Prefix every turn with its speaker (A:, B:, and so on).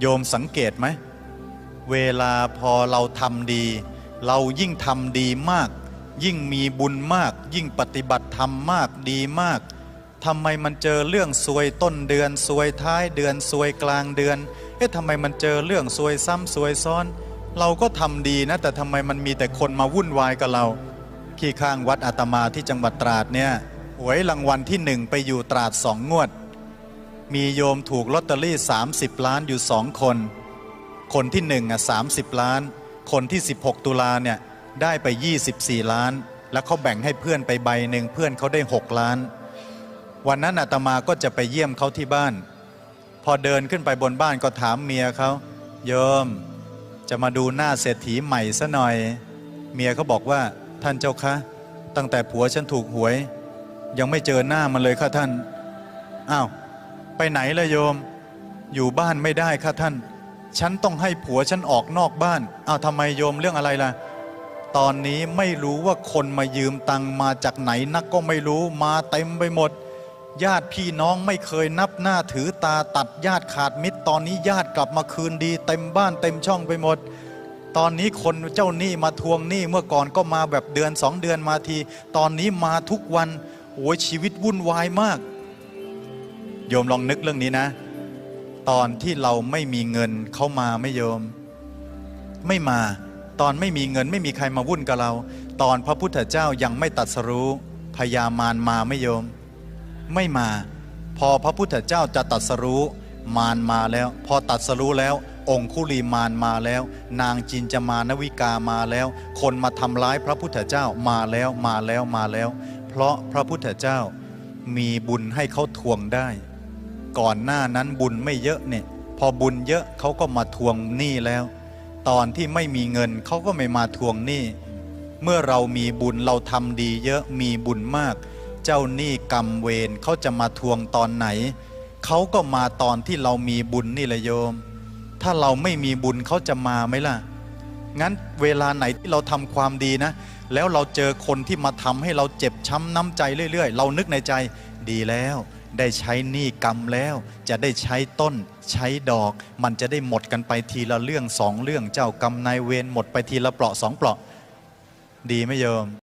A: โยมสังเกตไหม เวลาพอเราทำดี เรายิ่งทำดีมาก ยิ่งมีบุญมาก ยิ่งปฏิบัติธรรมมากดีมากทำไมมันเจอเรื่องซวยต้นเดือนซวยท้ายเดือนซวยกลางเดือน เอ๊ะทำไมมันเจอเรื่องซวยซ้ำซวยซ้อน เราก็ทำดีนะ แต่ทำไมมันมีแต่คนมาวุ่นวายกับเราที่ข้างวัดอาตมาที่จังหวัดตราดเนี่ยหวยรางวัลที่หนึ่งไปอยู่ตราดสองงวด มีโยมถูกลอตเตอรี่ 30 ล้านอยู่สองคน คนที่หนึ่งอะสาล้าน คนที่ 16 ตุลาเนี่ยได้ไป 24 ล้าน แล้วเขาแบ่งให้เพื่อนไปใบหนึ่งเพื่อนเขาได้ 6 ล้าน วันนั้นอาตมาก็จะไปเยี่ยมเขาที่บ้าน พอเดินขึ้นไปบนบ้านก็ถามเมียเขาโยม จะมาดูหน้าเศรษฐีใหม่ซะหน่อย เมียเขาบอกว่าท่านเจ้าคะ ตั้งแต่ผัวฉันถูกหวย ยังไม่เจอหน้ามันเลยค่ะท่านอ้าว ไปไหนละโยม อยู่บ้านไม่ได้ค่ะท่าน ฉันต้องให้ผัวฉันออกนอกบ้านอ้าวทำไมโยมเรื่องอะไรล่ะ ตอนนี้ไม่รู้ว่าคนมายืมตังมาจากไหนนักก็ไม่รู้มาเต็มไปหมด ญาติพี่น้องไม่เคยนับหน้าถือตาตัดญาติขาดมิตร ตอนนี้ญาติกลับมาคืนดี เต็มบ้านเต็มช่องไปหมดตอนนี้คนเจ้าหนี้มาทวงหนี้เมื่อก่อนก็มาแบบเดือนสองเดือนมาที ตอนนี้มาทุกวันโอ้ยชีวิตวุ่นวายมาก โยมลองนึกเรื่องนี้นะ ตอนที่เราไม่มีเงินเขามาไม่โยม ไม่มา ตอนไม่มีเงินไม่มีใครมาวุ่นกับเรา ตอนพระพุทธเจ้ายังไม่ตัดสรู้พญามารมาไม่โยม ไม่มา พอพระพุทธเจ้าจะตัดสรู้มารมาแล้ว พอตัดสรู้แล้ว องคุลีมารมาแล้ว นางจินจามานวิกามาแล้ว คนมาทำร้ายพระพุทธเจ้ามาแล้วมาแล้วมาแล้ว เพราะพระพุทธเจ้ามีบุญให้เขาทวงได้ ก่อนหน้านั้นบุญไม่เยอะเนี่ยพอบุญเยอะเขาก็มาทวงหนี้แล้ว ตอนที่ไม่มีเงินเขาก็ไม่มาทวงหนี้ เมื่อเรามีบุญเราทำดีเยอะมีบุญมาก เจ้าหนี้กรรมเวรเขาจะมาทวงตอนไหนเขาก็มาตอนที่เรามีบุญนี่แหละโยม ถ้าเราไม่มีบุญเขาจะมาไหมล่ะ งั้นเวลาไหนที่เราทำความดีนะ แล้วเราเจอคนที่มาทำให้เราเจ็บช้ำน้ำใจเรื่อย ๆ เรานึกในใจดีแล้ว ได้ใช้หนี้กรรมแล้ว จะได้ใช้ต้น ใช้ดอก มันจะได้หมดกันไปทีละเรื่องสองเรื่องเจ้ากรรมนายเวรหมดไปทีละเปราะสองเปราะ ดีไหมโยม